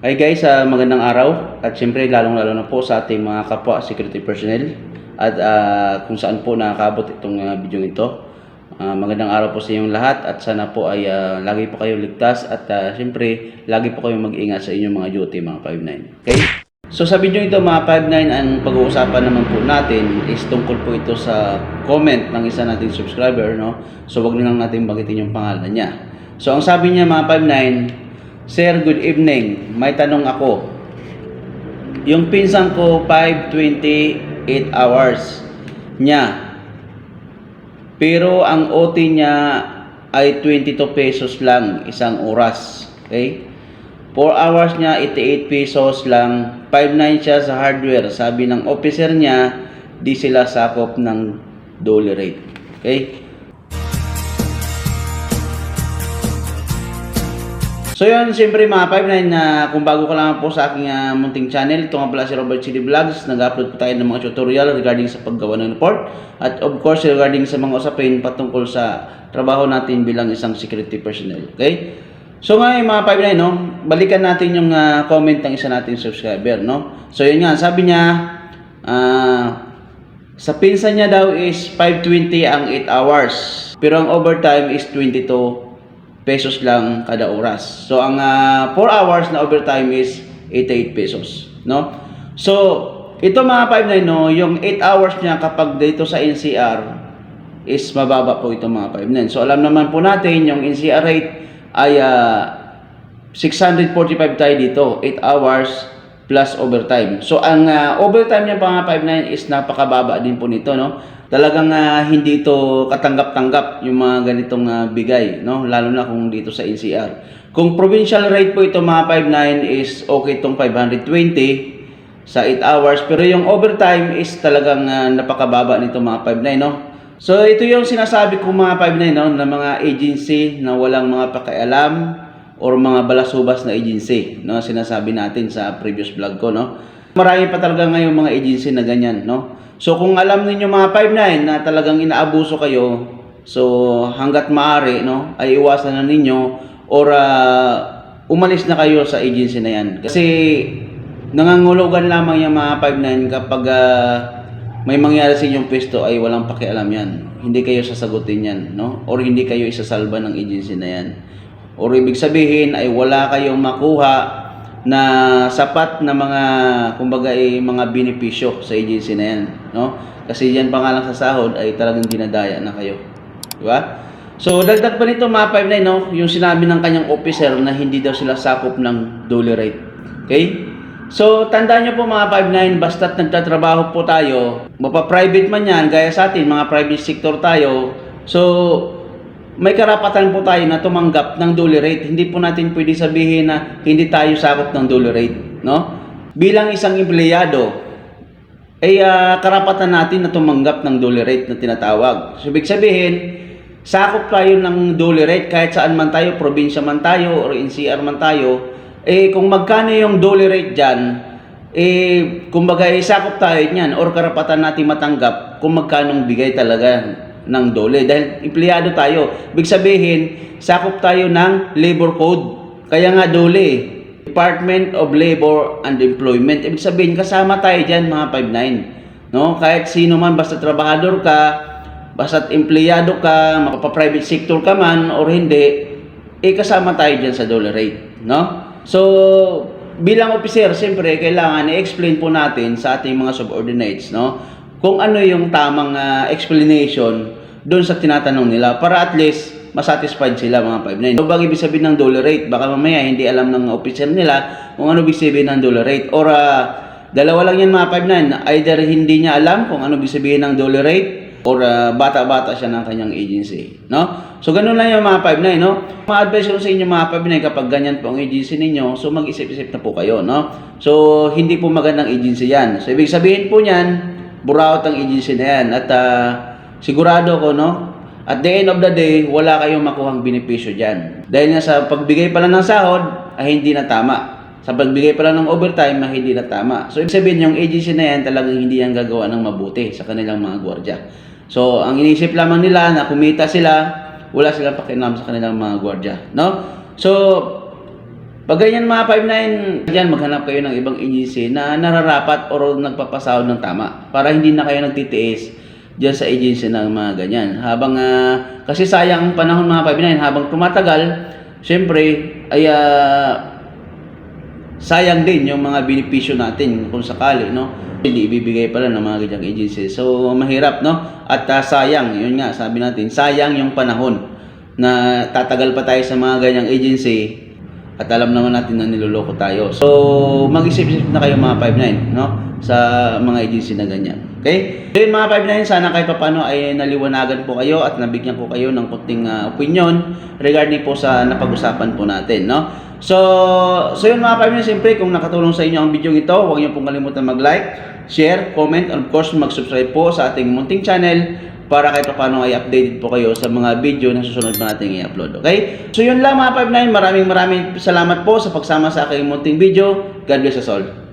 Hi guys, ah, magandang araw at siyempre lalong-lalo na po sa ating mga kapwa security personnel at ah, kung saan po nakakabot itong ah, video ito. Ah, magandang araw po sa inyong lahat at sana po ay ah, lagi po kayo ligtas at ah, siyempre lagi po kayo mag-ingat sa inyong mga duty mga 59. Okay? So sa video ito mga 59 ang pag-uusapan naman po natin is tungkol po ito sa comment ng isa nating subscriber no. So wag na lang natin banggitin yung pangalan niya. So ang sabi niya mga 59 Sir, good evening. May tanong ako. Yung pinsan ko 528 hours niya. Pero ang OT niya ay 22 pesos lang isang oras. Okay? 4 hours niya 88 pesos lang. 59 siya sa hardware. Sabi ng officer niya, di sila sakop ng dollar rate. Okay? So yun, siyempre mga 59 na kung bago ka lang po sa aking ah, munting channel, ito nga pala si Robert City Vlogs. Nag-upload po tayo ng mga tutorial regarding sa paggawa ng report at of course regarding sa mga usapin patungkol sa trabaho natin bilang isang security personnel. Okay? So ngayon mga 59, no, balikan natin yung ah, comment ng isa nating subscriber. No? So yun nga, sabi niya, ah, sa pinsan niya daw is 520 ang 8 hours. Pero ang overtime is 22 pesos lang kada oras. So ang 4 hours na overtime is 88 pesos, no? So ito mga 59 no, yung 8 hours niya kapag dito sa NCR is mababa po ito mga 59. So alam naman po natin yung NCR rate ay ah, 645 tayo dito, 8 hours plus overtime. So ang ah, overtime niya mga 59 is napakababa din po nito no. Talagang ah, hindi ito katanggap-tanggap yung mga ganitong ah, bigay no, lalo na kung dito sa NCR. Kung provincial rate po ito mga 59 is okay itong 520 sa 8 hours pero yung overtime is talagang ah, napakababa nito mga 59 no. So ito yung sinasabi ko mga 59 no na mga agency na walang mga pakialam or mga balasubas na agency no sinasabi natin sa previous vlog ko no. Marami pa talaga ngayon mga agency na ganyan no. So kung alam niyo mga 59 na talagang inaabuso kayo so hangga't maaari no ay iwasan na ninyo or ah, umalis na kayo sa agency na yan. Kasi nangangulugan lamang yung mga 59 kapag ah, may mangyari sa inyong pwesto ay walang pakialam yan. Hindi kayo sasagutin yan, no? Or hindi kayo isasalba ng agency na yan. Or ibig sabihin ay wala kayong makuha na sapat na mga kumbaga ay mga benepisyo sa agency na yan, no? Kasi yan pa nga lang sa sahod ay talagang dinadaya na kayo. Di ba? So, dagdag pa nito mga 59, no? Yung sinabi ng kanyang officer na hindi daw sila sakop ng dollar rate. Okay? So, tandaan nyo po mga 59, basta't nagtatrabaho po tayo, mapa-private man yan, gaya sa atin, mga private sector tayo, so, may karapatan po tayo na tumanggap ng dollar rate. Hindi po natin pwede sabihin na hindi tayo sakop ng dollar rate, no? Bilang isang empleyado, ay ah, karapatan natin na tumanggap ng dollar rate na tinatawag. So, ibig sabihin, sakop tayo ng dollar rate kahit saan man tayo, probinsya man tayo, or NCR man tayo, eh kung magkano yung dollar rate dyan, eh kumbaga eh, sakop tayo niyan or karapatan natin matanggap kung magkano bigay talaga ng dole dahil empleyado tayo. Ibig sabihin, sakop tayo ng labor code. Kaya nga dole, Department of Labor and Employment. Ibig sabihin, kasama tayo dyan mga 5'9". No? Kahit sino man, basta trabahador ka, basta empleyado ka, mapa-private sector ka man or hindi, eh kasama tayo dyan sa dollar rate. No? So, bilang officer, siyempre, kailangan i-explain po natin sa ating mga subordinates, no? Kung ano yung tamang ah, explanation doon sa tinatanong nila para at least masatisfied sila mga 5'9". So, bag ibig sabihin ng dollar rate? Baka mamaya hindi alam ng officer nila kung ano ibig sabihin ng dollar rate. Or ah, dalawa lang yan mga 5'9". Either hindi niya alam kung ano ibig sabihin ng dollar rate or ah, bata-bata siya ng kanyang agency, no? So ganun lang yung mga 5'9", no? Ma-advise ko sa inyo mga 5'9", kapag ganyan po ang agency ninyo, so mag-isip-isip na po kayo, no? So hindi po magandang agency yan. So ibig sabihin po niyan, buraot ang agency na yan. At ah, sigurado ko, no? At the end of the day, wala kayong makuhang benepisyo dyan. Dahil nga sa pagbigay pala ng sahod, ay hindi na tama. Sa pagbigay pala ng overtime, ay hindi na tama. So, ibig sabihin, yung agency na yan, talagang hindi yan gagawa ng mabuti sa kanilang mga gwardya. So, ang inisip lamang nila na kumita sila, wala silang pakinam sa kanilang mga gwardya. No? So, Pag ganyan mga 5-9, dyan maghanap kayo ng ibang agency na nararapat or nagpapasahod ng tama para hindi na kayo nagtitiis dyan sa agency ng mga ganyan. Habang, ah, kasi sayang ang panahon mga 5-9, habang tumatagal, syempre, ay ah, sayang din yung mga benepisyo natin kung sakali, no? Hindi ibibigay pala ng mga ganyang agency. So, mahirap, no? At ah, sayang, yun nga, sabi natin, sayang yung panahon na tatagal pa tayo sa mga ganyang agency at alam naman natin na niloloko tayo. So, mag-isip-isip na kayo mga 5-9, no? Sa mga agency na ganyan. Okay? So, yun mga 5-9, sana kahit papano ay naliwanagan po kayo at nabigyan ko kayo ng kunting ah, opinion regarding po sa napag-usapan po natin, no? So, so yun mga 5-9, siyempre kung nakatulong sa inyo ang video ito, huwag niyo pong kalimutan mag-like, share, comment, and of course mag-subscribe po sa ating munting channel para kahit paano ay updated po kayo sa mga video na susunod pa natin i-upload. Okay? So yun lang mga 5-9. Maraming maraming salamat po sa pagsama sa aking munting video. God bless us all.